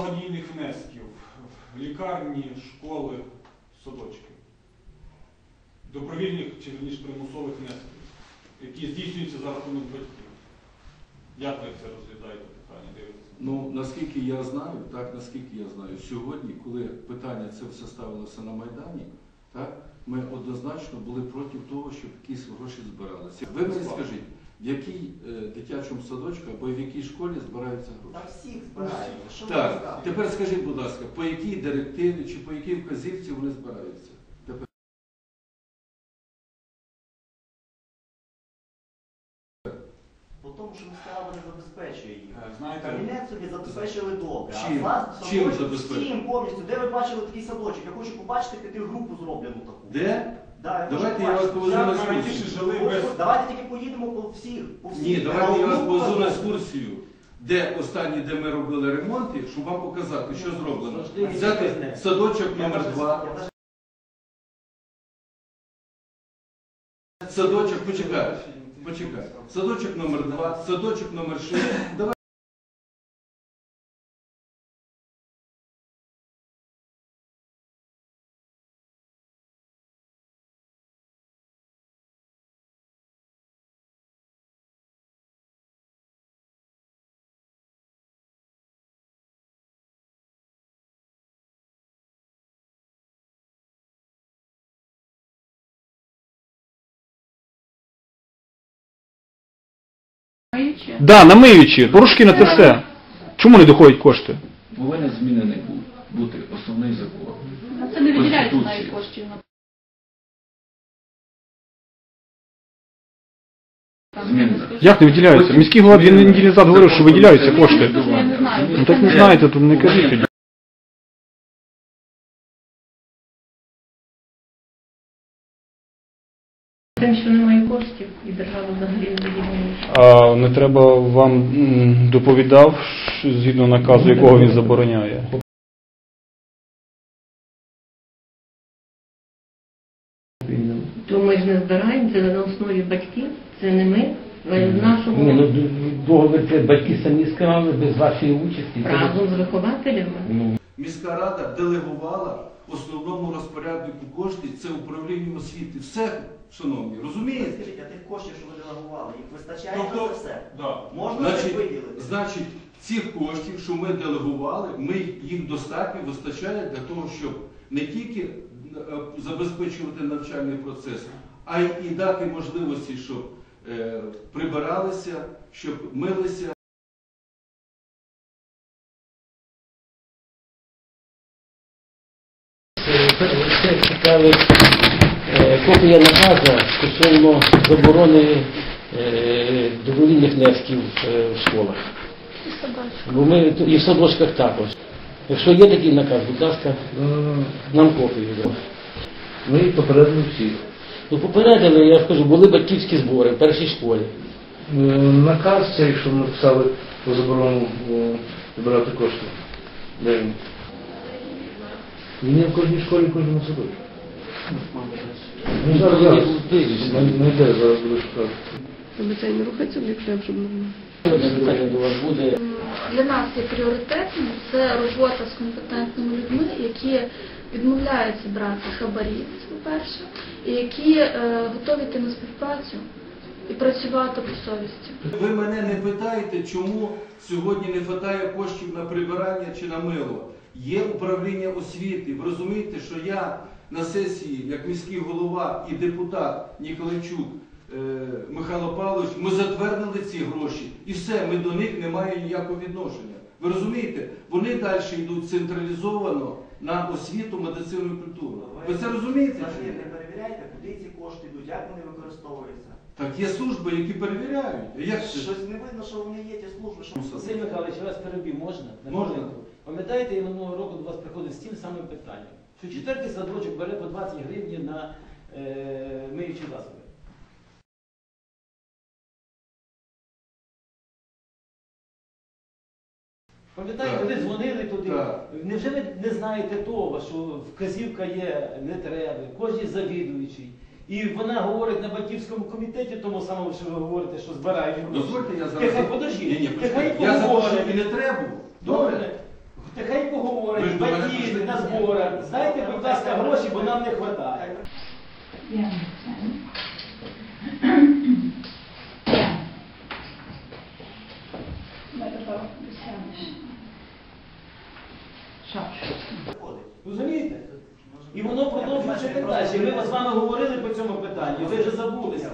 Благодійних внесків в лікарні, школи, садочки. Добровільних чи ніж примусових внесків, які здійснюються за рахунок батьків. Як ви це розглядаєте питання? Дивитися? Ну, наскільки я знаю, так, наскільки я знаю, сьогодні, коли питання це все ставилося на Майдані, так, ми однозначно були проти того, щоб якісь гроші збиралися. Ви мені скажіть, в якій е, дитячому садочку або в якій школі збираються Та гроші? всіх збирають. Так, тепер скажіть, будь ласка, по якій директиві чи по якій вказівці вони збираються? Тепер. По тому, що міська рада не забезпечує їх. Е, Знаєте, Кабінет собі забезпечили добре. Чим? А Чим садочок забезпечили? всім повністю. Де ви бачили такий садочок? Я хочу побачити п'ятигрупу зроблену таку. Де? Да, я Давайте я вас побачити. повезу як на ми раніше екскурсію. жили без. Ось, Давайте тільки поїдемо по всіх. По всіх. Ні, давайте я вас повезу на екскурсію, де останні, де ми робили ремонти, щоб вам показати, що зроблено. Взяти садочок номер даже- 2 я даже Садочок, почекай, почекай. Садочок номер 2 садочок номер 6 Давай. Миючи. Да, на миючі, порошки на це все. Чому не доходять кошти? Повинен змінений бути основний закон. На це не виділяється навіть коштів. на- Там, Змінна. я скажу. Як не виділяються? Міський голова дві неділі назад говорив, що виділяються кошти. Ну так не знаєте, то не кажіть Тим, що немає коштів, і держава взагалі не. А не треба вам доповідав, згідно наказу, якого він забороняє. То ми ж не збираємо, це на основі батьків, це не ми. В Ні, ну договір це батьки самі склали без вашої участі. Разом з вихователями. Ну, Міська рада делегувала основному розпоряднику коштів, це управління освіти. Все, шановні, розумієте? Скажіть, а тих коштів, що ви делегували, їх вистачає Тобто- на це все? Да. Можна їх виділити? Значить, цих коштів, що ми делегували, ми їх достатньо вистачає для того, щоб не тільки е, забезпечувати навчальний процес, а й і дати можливості, щоб е, прибиралися, щоб милися. Це е, копія наказу стосовно заборони е, добровільних внесків е, в школах. Бо ми і в садочках також. Якщо є такий наказ, будь ласка, нам копію. Ми попередили всіх. Ну попередили, я ж кажу, були батьківські збори в першій школі. Наказ цей, що ми написали про заборону збирати кошти. Він є в кожній школі, в кожному садочку. Ну, зараз, зараз. Не, не йде, зараз буду шукати. Звичайно, рухатися об'єктив, щоб нормально. Сьогодні питання буде. Для нас є пріоритетом це робота з компетентними людьми, які відмовляються брати хабарі, це по-перше, і які е, готові йти на співпрацю і працювати по совісті. Ви мене не питаєте, чому сьогодні не вистачає коштів на прибирання чи на мило. Є управління освіти. Ви розумієте, що я на сесії, як міський голова і депутат Ніколайчук е, Михайло Павлович, ми затвердили ці гроші. І все, ми до них не маємо ніякого відношення. Ви розумієте, вони далі йдуть централізовано на освіту, медицину і культуру. Ви це розумієте? ні? не перевіряєте, куди ці кошти йдуть, як вони використовуються. Так є служби, які перевіряють. Як це? Щось не видно, що вони є, ті служби, що... Василь Михайлович, я вас перебив, можна? На Можна. хвилинку? Пам'ятаєте, я минулого року до вас приходив з тим самим питанням, що четвертий садочок бере по 20 гривень на е, миючі засоби. Пам'ятаєте, ви дзвонили туди. Так. Невже ви не знаєте того, що вказівка є не треба, кожній завідуючий. І вона говорить на батьківському комітеті, тому самому, що ви говорите, що збирають гроші. Дозвольте, я зараз. Нехай подожди. Ні, ні, почекайте. Я за те, щоб і не треба. Добре. Добре? Тихенько поговорить, батьки на зборах. Знаєте, будь ласка, гроші, бо нам не вистачає. Розумієте? І воно продовжується так далі. Ми з вами говорили по цьому питанню, ви вже забулися.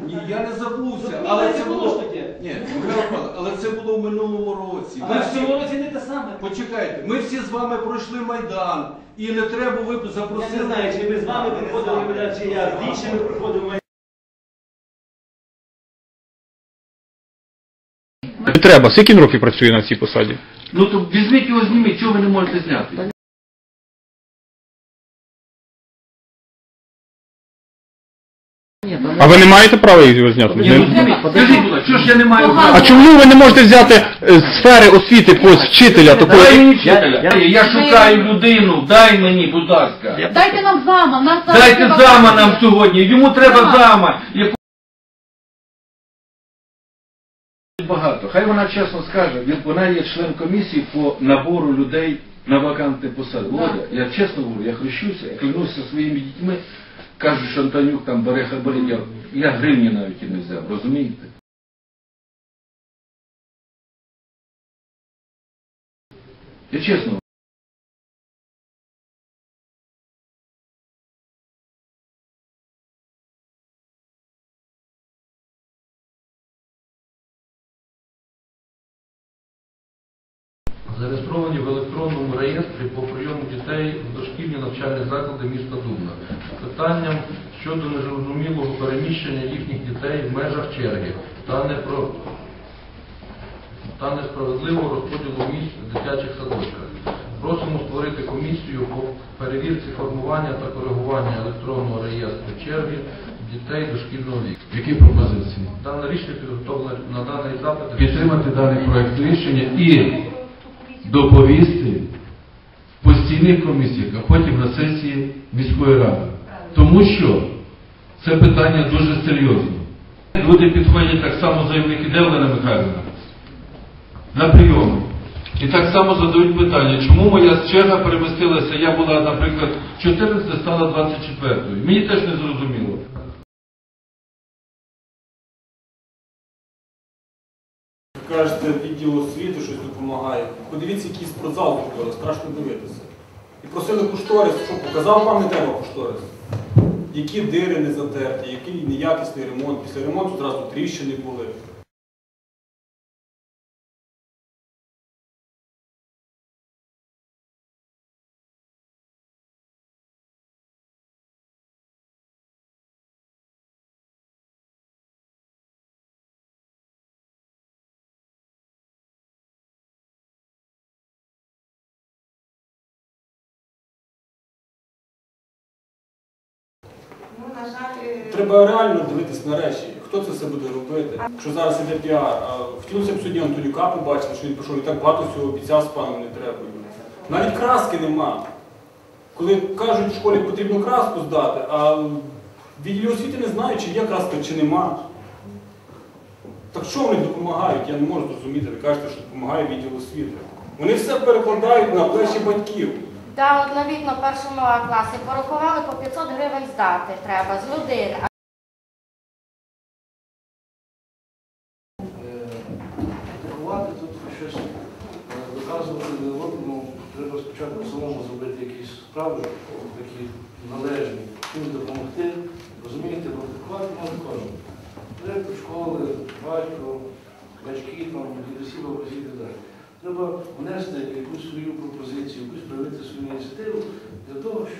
Ні, я не забувся, Ну, але не це було було ж таке. Ні, Михайло Павлович, але це було в минулому році. А Ми в всі- цьому році не те саме. Почекайте, ми всі з вами пройшли Майдан, і не треба ви Я запросити. не знаю, чи ми з вами приходили Майдан, чи я з іншими приходив Майдан. Не треба. Скільки він років працює на цій посаді? Ну то візьміть його зніміть, чого ви не можете зняти? А ви не маєте права його зняти? Ні, Не- ну зніміть, скажіть, будь ласка, що ж я не маю права? А чому ви не можете взяти е, з сфери освіти когось вчителя Дай такої? мені вчителя. Я шукаю людину, дай мені, будь ласка. Дайте нам зама, нас зараз Дайте треба зама нам сьогодні. Йому треба Зама. зама. яку- Багато. Хай вона чесно скаже, вона є член комісії по набору людей на вакантні посади. Володя, я чесно говорю, я хрещуся, я клянуся своїми дітьми, кажуть, що Антонюк там бере хабарі, я, я гривні навіть і не взяв, розумієте? Я чесно зареєстровані в електронному реєстрі по прийому дітей в дошкільні навчальні заклади міста Дубна з питанням щодо незрозумілого переміщення їхніх дітей в межах черги та не про та несправедливого розподілу місць в дитячих садочках. Просимо створити комісію по перевірці формування та коригування електронного реєстру черги дітей дошкільного віку. Які пропозиції? Дане рішення підготовлене на даний запит. Підтримати даний проект рішення і доповісти в постійних комісіях, а потім на сесії міської ради. Тому що це питання дуже серйозне. Люди підходять так само заявник іде Олена Михайлівна на прийоми. І так само задають питання, чому моя черга перемістилася, я була, наприклад, 14, стала 24. Мені теж не зрозуміло. Кажете, відділ освіти щось допомагає. Подивіться, який спортзал купили, страшно дивитися. І просили кошторис, що показав вам не треба кошторис. Які дири не затерті, який неякісний ремонт. Після ремонту одразу тріщини були. Ну, на жаль, е, Треба реально дивитись на речі, хто це все буде робити. Що зараз іде піар. А хотілося б сьогодні Антонюка побачити, що він пішов і так багато всього обіцяв з паном не треба. Навіть краски нема. Коли кажуть, в школі потрібно краску здати, а в відділі освіти не знають, чи є краска, чи нема. Так що вони допомагають? Я не можу зрозуміти. Ви кажете, що допомагає відділ освіти. Вони все перекладають на плечі батьків. Да, от новітно в першому класі порахували по 500 гривень здати треба з людини. Атакувати тут щось е, доказувати не ну, треба спочатку самому зробити якісь справи, такі належні, чим допомогти. Розумієте, бо може кожен. Директор школи, батько, батьки, там, дідусі, бабусі і так далі. Треба внести якусь свою пропозицію, якусь проявити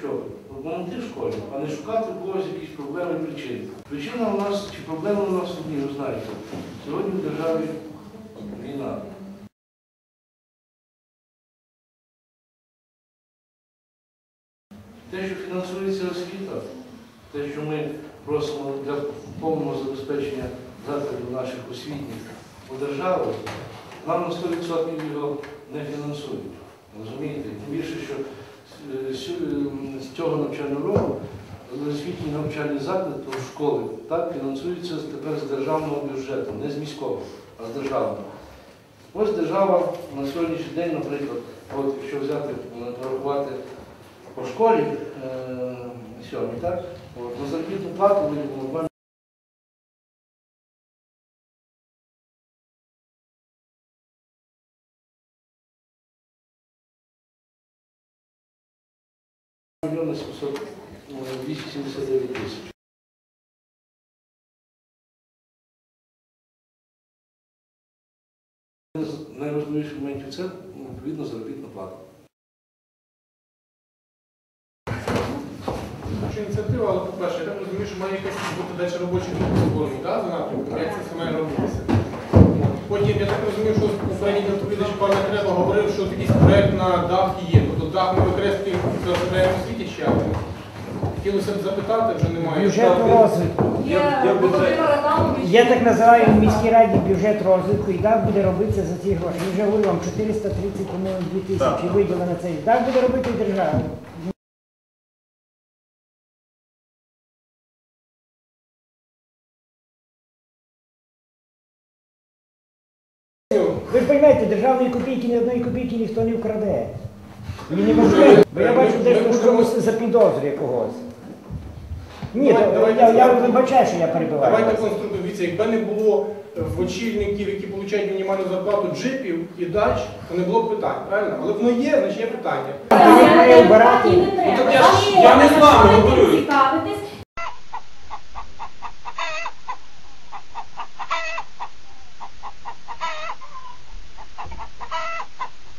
щоб допомогти школі, а не шукати в когось якісь проблеми і причини. Причина у нас, чи проблема у нас одні, ви знаєте. Сьогодні в державі війна. Те, що фінансується освіта, те, що ми просимо для повного забезпечення закладів наших освітніх у державу, нам на 100% його не фінансують. Розумієте? Тим більше, що з цього навчального року освітні навчальні заклади, школи, так, фінансуються тепер з державного бюджету, не з міського, а з державного. Ось держава на сьогоднішній день, наприклад, от якщо взяти, порахувати по школі е, сьомій, так? От, на заробітну плату виділено 2 мільйони 779 тисяч. Найважливіших моментів це ну, відповідно заробітна плата. Що ініціатива, але по-перше, я так розумію, що має якась бути далі робоча група так, за напрямком, як це все має робитися. Потім я так розумію, що попередній доповідач пан Треба говорив, що якийсь проект на дах є. Тобто дах ми використовуємо за в освіті ще. Хотілося б запитати, вже немає. Бюджет розвитку. Я- так називаю в міській раді бюджет розвитку і так буде робитися за ці гроші. Вже говорю вам 430, по-моєму, 2 тисячі виділено на це. І Так буде робити держава. Ви ж розумієте, державної копійки, ні одної копійки ніхто не вкраде. І неможливо. Бо я бачу, десь що комусь запідозрює когось. Ні, Давай- то- давайте я, я вибачаю, що я перебиваю. Давайте конструктивно. Дивіться, якби не було в очільників, які отримують мінімальну зарплату джипів і дач, то не було б питань, правильно? Але воно є, значить є питання. Він має обирати. Ну, так я ж- я не з вами говорю.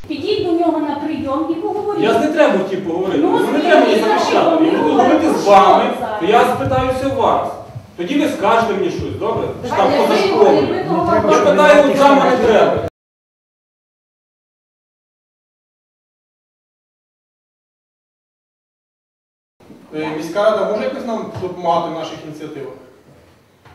Підіть до нього на прийом і поговоріть. Я з не треба хотів поговорити. Ну, Ну, не треба мені захищати. Я буду говорити з вами, то я спитаюся у вас. Тоді ви скажете мені щось, добре? Чи там поза школою. треба, Я питаю у зама не треба. Е, Міська рада може якось нам допомагати в наших ініціативах?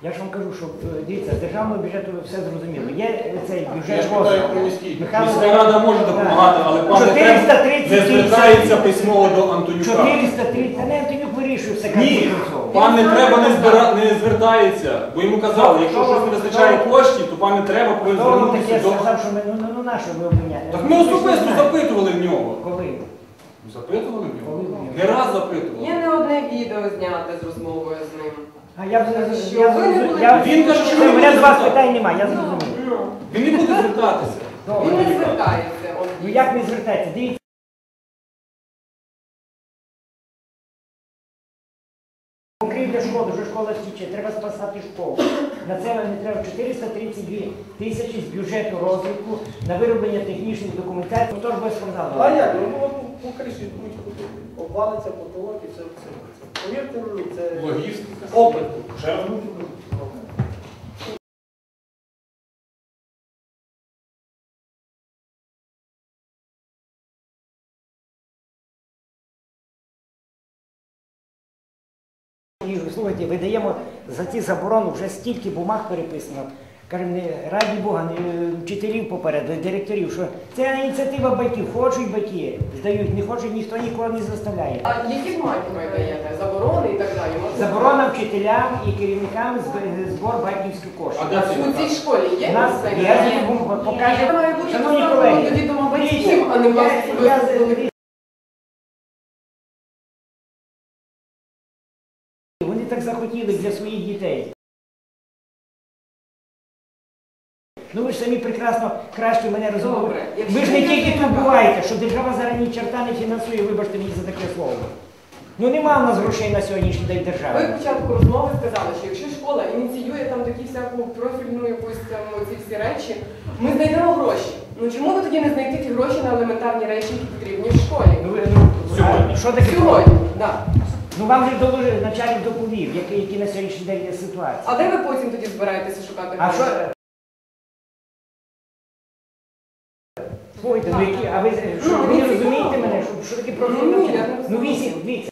Я ж вам кажу, що е, дивіться, з державного бюджету все зрозуміло. Є цей Я бюджет ж питаю розвитку. про міський. Михайло Міська рада може допомагати, але пан не треба 430 не звертається письмово до Антонюка. 430, та не Антонюк вирішує все Ні, пан не треба не, збира... не звертається, бо йому казали, якщо щось не вистачає коштів, то пан не треба повинен Хто вам таке звернутися до... сказав, що ми, ну, ну, ну на що ви обміняєте? Так ми особисто запитували в нього. Коли? Запитували в нього? Не раз запитували. Є не одне відео зняте з розмовою з ним. А я вже я, ви я, Він каже, що Все, мене до вас питань немає, я зрозумів. Він не буде звертатися. Добре. Він не звертається. Ну як не звертається? Дивіться. Покрийте школу, вже школа стіче, треба спасати школу. На це не треба 432 тисячі з бюджету розвитку на вироблення технічних документацій. Ну, то ж без скандалу. А як? Ну, по криші обвалиться потолок і все. все. Повірте мені, це Логістика. опит. Слухайте, видаємо за ці заборони вже стільки бумаг переписано. Кажемо, не раді Бога, вчителів попереду, директорів, що це ініціатива батьків. Хочуть батьки, здають, не хочуть, ніхто нікого не заставляє. А які ви даєте? Заборони і так далі? Можна Заборона вчителям і керівникам зб- збор батьківських коштів. А У цій школі є? У нас є, я вам покажу. Шановні колеги, до відома дивіться, батьків, а не я- вас. Вони так захотіли для своїх дітей. Ну ви ж самі прекрасно краще мене розумієте. Ви ж не тільки тут буваєте, що держава зараз ні черта не фінансує, вибачте мені за таке слово. Ну нема в нас грошей на сьогоднішній день держави. Ви початку розмови сказали, що якщо школа ініціює там такі всяку профільну якусь там ці всі речі, ми знайдемо гроші. Ну чому ви тоді не знайти ті гроші на елементарні речі, які потрібні в школі? Ну, ви- ну, Сьогодні. Що таке? Сьогодні, так. Ну вам же доложив, начальник доповів, які, які на сьогоднішній день є ситуація. А де ви потім тоді збираєтеся шукати А гроші? Слухайте, ну які, а ви, що, Ну, ви не розумієте мене, що, що таке я не? Ну вісім, дивіться.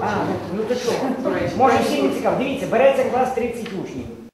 А, ну, ну то що? Може всім всі не цікаво. Дивіться, береться клас 30 учнів.